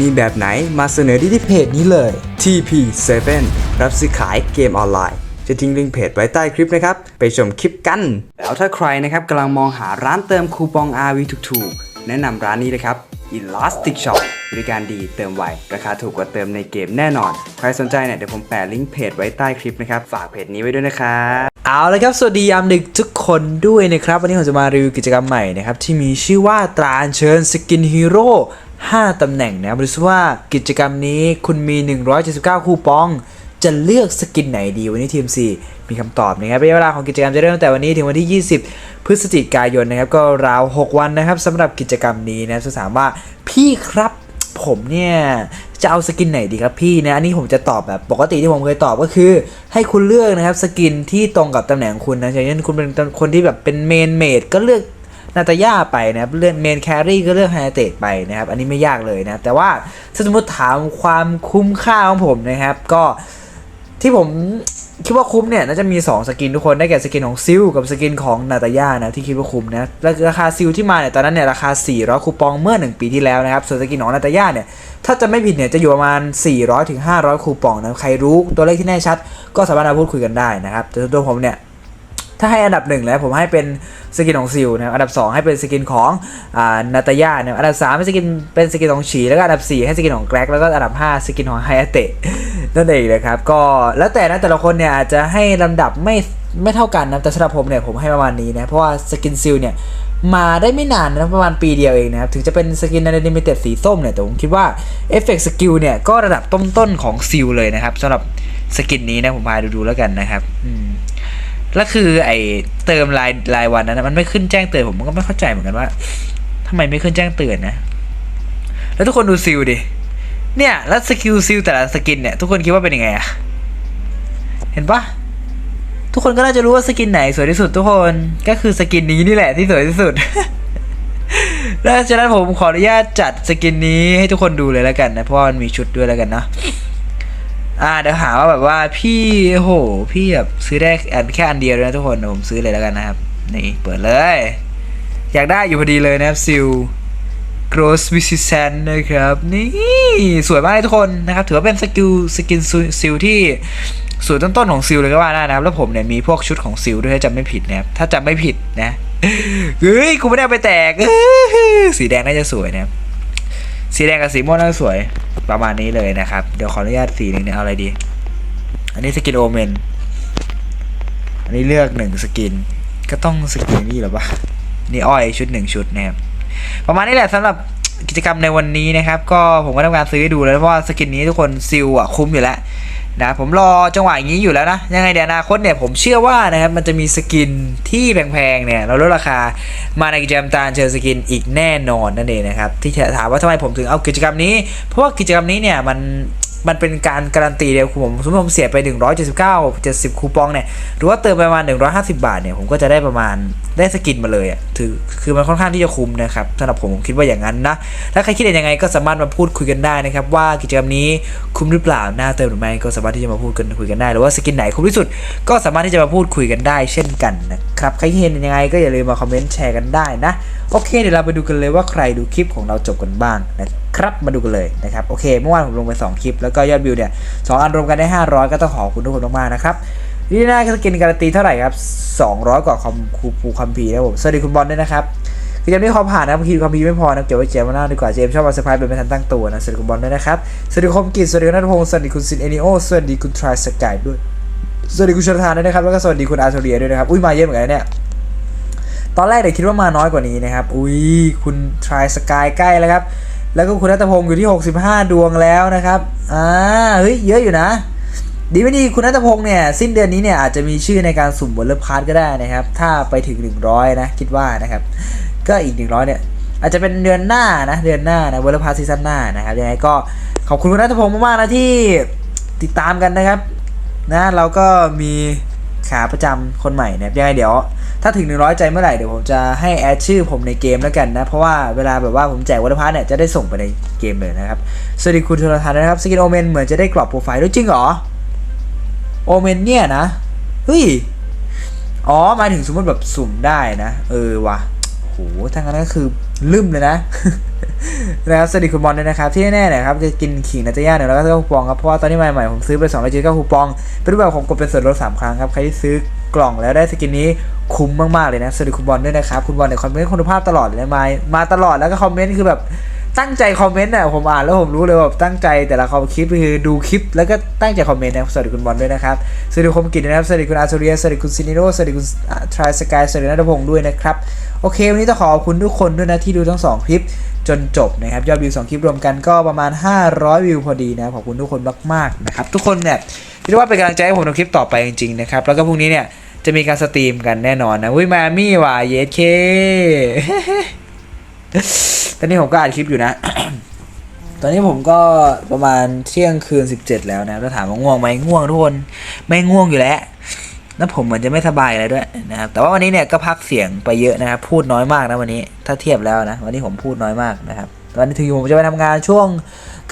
มีแบบไหนมาเสนอที่ที่เพจนี้เลย TP7 รับซื้อขายเกมออนไลน์ จะทิ้งลิงก์เพจไว้ใต้คลิปนะครับ ไปชมคลิปกัน แล้วถ้าใครนะครับกำลังมองหาร้านเติมคูปอง RV ถูกๆ แนะนำร้านนี้เลยครับ Elastic Shop บริการดีเติมไว ราคาถูกกว่าเติมในเกมแน่นอน ใครสนใจเนี่ยเดี๋ยวผมแปะลิงก์เพจไว้ใต้คลิปนะครับ ฝากเพจนี้ไว้ด้วยนะครับเอาละครับ สวัสดียามดึกทุกคนด้วยนะครับ วันนี้ผมจะมารีวิวกิจกรรมใหม่นะครับ ที่มีชื่อว่าตราเชิญสกินฮีโร่ 5 ตำแหน่งนะครับดูซิว่ากิจกรรมนี้คุณมี 179 คูปอง จะเลือกสกินไหนดี วันนี้ทีม 4 มีคำตอบนะครับระยะเวลาของกิจกรรมจะเริ่มตั้งแต่วันนี้ถึงวันที่ 20 พฤศจิกายนนะครับ ก็ราว 6 วันนะครับสำหรับกิจกรรมนี้นะจะถามว่าพี่ครับผมเนี่ยจะเอาสกินไหนดีครับพี่นะอันนี้ผมจะตอบแบบปกติที่ผมเคยตอบก็คือ ให้คุณเลือกนะครับสกินที่ตรงกับตำแหน่งคุณนะอย่างเช่นคุณเป็นคนที่แบบเป็นเมนเมดก็เลือก นาตาย่าไปนะครับเลือกเมนแครี่ก็เลือกไฮเตตไปนะครับ อันนี้ไม่ยากเลยนะแต่ว่าสมมติถามความคุ้มค่าของผมนะครับ ก็ที่ผมคิดว่าคุ้มเนี่ยน่าจะมี 2 สกินทุกคนได้แก่สกินของซิลกับสกินของนาตาย่านะที่คิดว่าคุ้มนะแล้วราคาซิลที่มาเนี่ยตอนนั้นเนี่ยราคา 400 คูปองเมื่อ 1 ปีที่แล้วนะครับส่วนสกินของนาตาย่าเนี่ยถ้าจะไม่ผิดเนี่ยจะอยู่ประมาณ 400ถึง500 คูปองนะใครรู้ตัวเลขที่แน่ชัด ก็สามารถมาพูดคุยกันได้นะครับแต่ตัวผมเนี่ย ถ้าให้อันดับหนึ่งแล้วผมให้เป็นสกินของซิลนะครับอันดับ 2 ให้เป็นสกินของอ่านาตาย่าเนี่ยอันดับ3เป็นสกินเป็นสกินของฉีแล้วก็อันดับ 4 ให้สกินของแกร็กแล้วก็อันดับ 5 สกินของไฮอาเตะนั่นเองนะครับก็แล้วแต่นะแต่ละคนเนี่ยอาจจะให้ลำดับไม่ไม่เท่ากันนะแต่สำหรับผมเนี่ยผมให้ประมาณนี้นะเพราะว่าสกินซิลเนี่ยมาได้ไม่นานนะประมาณปีเดียวเองนะครับ ถึงจะเป็นสกินในลิมิเต็ดสีส้มเนี่ย แต่ผมคิดว่าเอฟเฟกต์สกิลเนี่ย ก็ระดับต้นๆของซิลเลยนะครับสำหรับสกินนี้นะ ผมพาดูดูๆแล้วกันนะครับอืม แล้วคือไอเติมรายรายวันนั้นมันไม่ขึ้นแจ้งเตือนผมก็ไม่เข้าใจเหมือนกันว่าทำไมไม่ขึ้นแจ้งเตือนนะ แล้วทุกคนดูซิลดิ เนี่ยแล้วสกิลซิลแต่ละสกินเนี่ยทุกคนคิดว่าเป็นยังไงอะเห็นปะทุกคนก็น่าจะรู้ว่าสกินไหนสวยที่สุดทุกคนก็คือสกินนี้นี่แหละที่สวยที่สุดแล้วฉะนั้นผมขออนุญาตจัดสกินนี้ให้ทุกคนดูเลยแล้วกันนะเพราะว่ามันมีชุดด้วยแล้วกันเนาะ อ่าเดี๋ยวหาว่าแบบว่าพี่โหพี่แบบซื้อได้อันแค่อันเดียวเลยนะทุกคนเดี๋ยวผมซื้อเลยแล้วกันนะครับ นี่เปิดเลย อยากได้อยู่พอดีเลยนะครับซิล Gross v i s i s a n นะครับนี่สวยมากเลยทุกคนนะครับ ถือว่าเป็นสกิลสกินซิลที่สวยต้นๆของซิลเลยก็ว่าได้นะครับ แล้วผมเนี่ยมีพวกชุดของซิลด้วยถ้าจำไม่ผิดนะครับถ้าจำไม่ผิดนะเฮ้ยกูไม่ได้ไปแตกสีแดงน่าจะสวยนะครับ สีแดงกับสีม่วงน่าจะสวยประมาณนี้เลยนะครับ เดี๋ยวขออนุญาตสีหนึ่งเนี่ยเอาอะไรดี อันนี้สกินโอเมน อันนี้เลือกหนึ่งสกิน ก็ต้องสกินนี่หรอปะนี่อ้อยชุดหนึ่งชุดนะครับ ประมาณนี้แหละสำหรับกิจกรรมในวันนี้นะครับ ก็ผมก็ทำการซื้อให้ดูแล้วเพราะว่าสกินนี้ทุกคนซิลอะคุ้มอยู่แล้ว นะผมรอจังหวะอย่างนี้อยู่แล้วนะ ยังไงเดี๋ยวอนาคตเนี่ยผมเชื่อว่านะครับมันจะมีสกินที่แพงๆเนี่ยเราลดราคามาในกิจกรรมตาลเชิญสกินอีกแน่นอนนั่นเองนะครับที่จะถามว่าทำไมผมถึงเอากิจกรรมนี้ เพราะว่ากิจกรรมนี้เนี่ยมัน มันเป็นการการันตีเดียวผมสมมติผมเสียไป 179 70 คูปองเนี่ยหรือว่าเติมไปประมาณ 150 บาทเนี่ยผมก็จะได้ประมาณได้สกินมาเลยอะถือคือมันค่อนข้างที่จะคุ้มนะครับสำหรับผมผมคิดว่าอย่างนั้นนะถ้าใครคิดเห็นยังไงก็สามารถมาพูดคุยกันได้นะครับว่ากิจกรรมนี้คุ้มหรือเปล่าน่าเติมหรือไม่ก็สามารถที่จะมาพูดกันคุยกันได้ หรือว่าสกินไหนคุ้มที่สุด ก็สามารถที่จะมาพูดคุยกันได้ เช่นกันนะครับใครคิดเห็นยังไงก็อย่าลืมมาคอมเมนต์แชร์กันได้นะโอเคเดี๋ยวเราไปดูกันเลยว่าใครดูคลิปของเราจบกันบ้างนะ ครับมาดูกันเลยนะครับโอเคเมื่อวานผมลงไป 2 คลิป แล้วก็ยอดวิวเนี่ยสองอันรวมกันได้ 500 ก็ต้องขอบคุณทุกคนมากๆนะครับนี่น่าสกินการันตีเท่าไหร่ครับ 200 กว่าคอมคูปูคัมพีนะผมสวัสดีคุณบอลด้วยนะครับคือยังไม่ขอผ่านนะบางทีคัมพีไม่พอนะเก็บไว้เจมมาหน้าดีกว่าเจมชอบมาเซอร์ไพรส์เป็นไม่ทันตั้งตัวนะสวัสดีคุณบอลด้วยนะครับสวัสดีคมกิจสวัสดีคุณนัทพงศ์สวัสดีคุณซินเอนิโอสวัสดีคุณทรายสกายด้วยสวัสดีคุณชลทานด้วยนะครับแล้วก็สวัสดีคุณอาร์โทเรียด้วยนะครับอุ้ยมาเยอะเหมือนกันเนี่ยตอนแรกเด็กคิดว่ามาน้อยกว่านี้นะครับอุ้ยคุณทรายสกายใกล้แล้วครับ แล้วก็คุณนัทพงศ์อยู่ที่ 65 ดวงแล้วนะครับอ่าเฮ้ยเยอะอยู่นะ ดีไม่ดีคุณนัทพงศ์เนี่ยสิ้นเดือนนี้เนี่ยอาจจะมีชื่อในการสุ่มบนเลิฟพาร์ทก็ได้นะครับ ถ้าไปถึง 100 นะ คิดว่านะครับ ก็อีก 100 เนี่ยอาจจะเป็นเดือนหน้านะเดือนหน้านะเวลพาร์ซีซั่นหน้านะครับยังไงก็ขอบคุณคุณนัทพงศ์มากๆนะที่ติดตามกันนะครับนะเราก็มี ขาประจำคนใหม่เนะครับยังไงเดี๋ยว ถ้าถึง 100 ใจเมื่อไหร่เดี๋ยวผมจะให้แอดชื่อผมในเกมแล้วกันนะ เพราะว่าเวลาแบบว่าผมแจกวัตพาร์ทเนี่ยจะได้ส่งไปในเกมเลยนะครับ สวัสดีคุณธรทันนะครับสกินโอเมนเหมือนจะได้กรอบโปรไฟล์ด้วยจริงเหรอโอเมนเนี่ยนะเฮ้ยอ๋อหมายถึงสมมติแบบสุ่มได้นะ เออว่ะโหถ้างั้นก็คือ ลืมเลยนะนะครับสวัสดีคุณบอลด้วยนะครับที่แน่ๆเนะครับจะกินขิงนาจะย่าหนึ่งแล้วก็เก้อคูปองครับเพราะว่าตอนนี้ใหม่ๆผมซื้อไป2 0 0 9คูปอง เป็นรูปแบบของกดเป็นส่วนลด3ครั้งครับใครที่ซื้อกล่องแล้วได้สกินนี้คุ้มมากๆเลยนะสวัสดีคุณบอลด้วยนะครับคุณบอลเนี่ยคอมเมนต์คุณภาพตลอดเลยมามาตลอดแล้วก็คอมเมนต์คือแบบ ตั้งใจคอมเมนต์อะผมอ่านแล้วผมรู้เลยว่าแบบตั้งใจแต่ละคอมคลิปคือดูคลิป แล้วก็ตั้งใจคอมเมนต์นะครับสวัสดีคุณบอลด้วยนะครับสวัสดีคมกิจนะครับสวัสดีคุณอาร์เรียสวัสดีคุณซินิโรสวัสดีคุณทรายสกายสวัสดีนัทพงศ์ด้วยนะครับโอเควันนี้ต้องขอขอบคุณทุกคนด้วยนะที่ดูทั้งสองคลิปจนจบนะครับยอดวิวสองคลิปรวมกันก็ประมาณ 500 วิวพอดีนะขอบคุณทุกคนมากๆนะครับทุกคนเนี่ยเรียกว่าเป็นกำลังใจให้ผมทำคลิปต่อไปจริงๆนะครับแล้วก็พรุ่งนี้เนี่ยจะมีการสตรีมกันแน่นอนนะอุ้ยมามี่ว่ะเยสเค ตอนนี้ผมก็อัดคลิปอยู่นะ ตอนนี้ผมก็ประมาณเที่ยงคืน17แล้วนะถ้าถามว่าง่วงไหมง่วงทุกคน ไม่ง่วงอยู่แล้ว แล้วผมเหมือนจะไม่สบายอะไรด้วยนะครับ แต่ว่าวันนี้เนี่ยก็พักเสียงไปเยอะนะครับ พูดน้อยมากนะวันนี้ ถ้าเทียบแล้วนะ วันนี้ผมพูดน้อยมากนะครับตอนนี้ถึงผมจะไปทำงานช่วง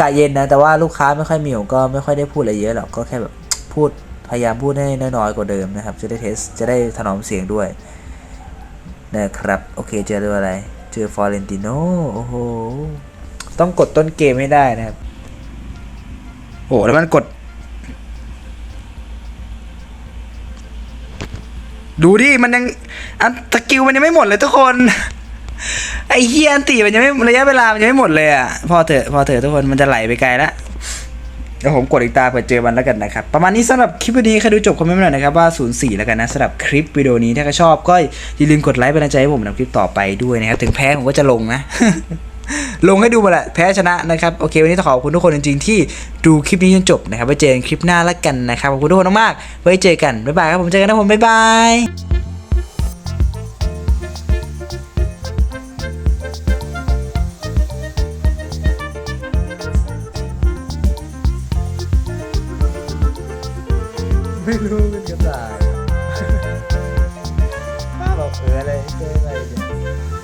กะเย็นนะ แต่ว่าลูกค้าไม่ค่อยมีผมก็ไม่ค่อยได้พูดอะไรเยอะหรอก ก็แค่แบบพูดพยายามพูดให้น้อยๆกว่าเดิมนะครับ จะได้เทส จะได้ถนอมเสียงด้วยนะครับ โอเค เจอตัวอะไร เจอฟอเรนติโนโอ้โห ต้องกดต้นเกมให้ได้นะครับ โอ้แล้วมันกด ดูดิ มันยัง อันสกิลมันยังไม่หมดเลยทุกคน ไอเฮียอันตีมันยังไม่ระยะเวลามันยังไม่หมดเลยอะ พอเถอะ พอเถอะทุกคน มันจะไหลไปไกลแล้ว เดี๋ยวผมกดอีกตาเผื่อเจอมันแล้วกันนะครับ ประมาณนี้สำหรับคลิปวิดีโอใครดูจบคอมเมนต์มาหน่อยนะครับว่า 04 แล้วกันนะสำหรับคลิปวิดีโอนี้ถ้าใครชอบก็อย่าลืมกดไลค์เป็นกำลังใจให้ผมทำคลิปต่อไปด้วยนะครับถึงแพ้ผมก็จะลงนะ ลงให้ดูมาแหละแพ้ชนะนะครับโอเควันนี้ต้องขอบคุณทุกคนจริงๆ ที่ดูคลิปนี้จนจบนะครับไว้เจอกันคลิปหน้าแล้วกันนะครับขอบคุณทุกคนมากๆไว้เจอกันบ๊ายบายครับผมเจอกันนะผมบ๊ายบาย ไม่รู้เป็นกระต่ายป้าบอกเอออะไรเจออะไรเนี่ย